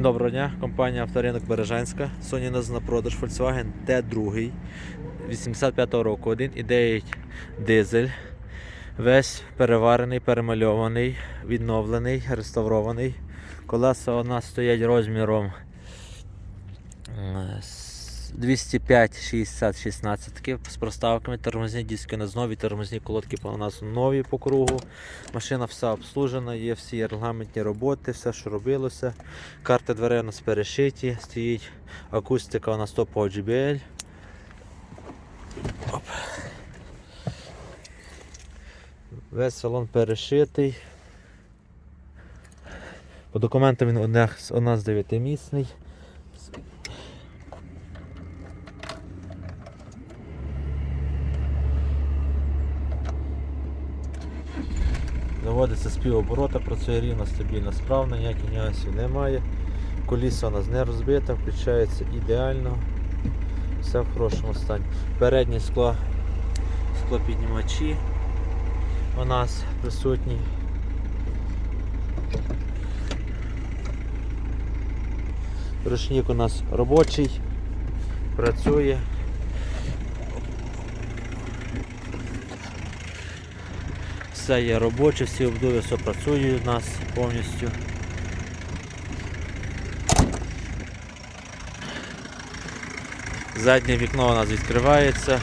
Доброго дня, компанія Авторинок Бережанська. Сьогодні у нас на продаж Volkswagen Т2 85 року, 1,9 дизель. Весь переварений, перемальований, відновлений, реставрований. Колеса у нас стоять розміром е, 205 60 16 з проставками, тормозні диски на нові, тормозні колодки у нас нові по кругу. Машина вся обслужена, є всі регламентні роботи, все, що робилося. Карти дверей у нас перешиті, стоїть акустика у нас топова JBL. Оп. Весь салон перешитий. По документам він у нас 9-місний. Заводиться з півоборота, працює рівно, стабільно, справно, ніяких нюансів немає. Коліса у нас не розбите, включається ідеально. Все в хорошому стані. Переднє скло, склопіднімачі у нас присутні. Ручник у нас робочий, працює. Все є робоче, всі обдуви, все працює у нас повністю. Заднє вікно у нас відкривається,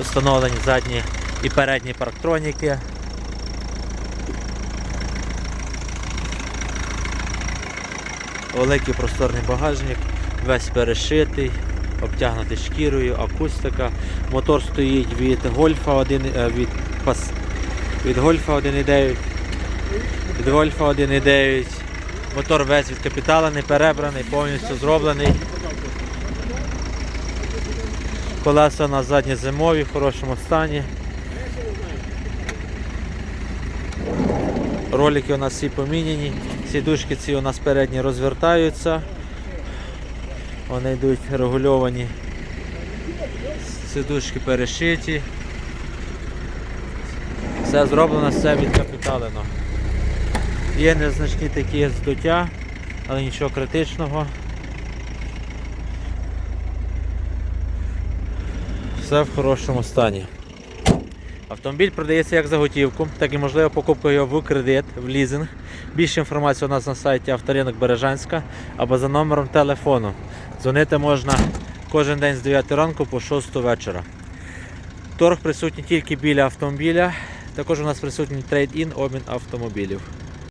встановлені задні і передні парктроніки. Великий просторний багажник, весь перешитий, обтягнутий шкірою, акустика. Мотор стоїть від гольфа 1, е, від пас, від гольфа 1.9, від гольфа 1.9. Мотор весь відкапіталений, перебраний, повністю зроблений. Колеса у нас задні зимові, в хорошому стані. Ролики у нас всі поміняні. Сідушки ці у нас передні розвертаються. Вони йдуть регульовані. Сідушки перешиті. Все зроблено, все відкапіталено. Є незначні такі здуття, але нічого критичного. Все в хорошому стані. Автомобіль продається як за готівку, так і можливо покупка його в кредит, в лізинг. Більше інформації у нас на сайті Авторинок Бережанська або за номером телефону. Дзвонити можна кожен день з 9 ранку по 6 вечора. Торг присутній тільки біля автомобіля. Також у нас присутній трейд-ін, обмін автомобілів.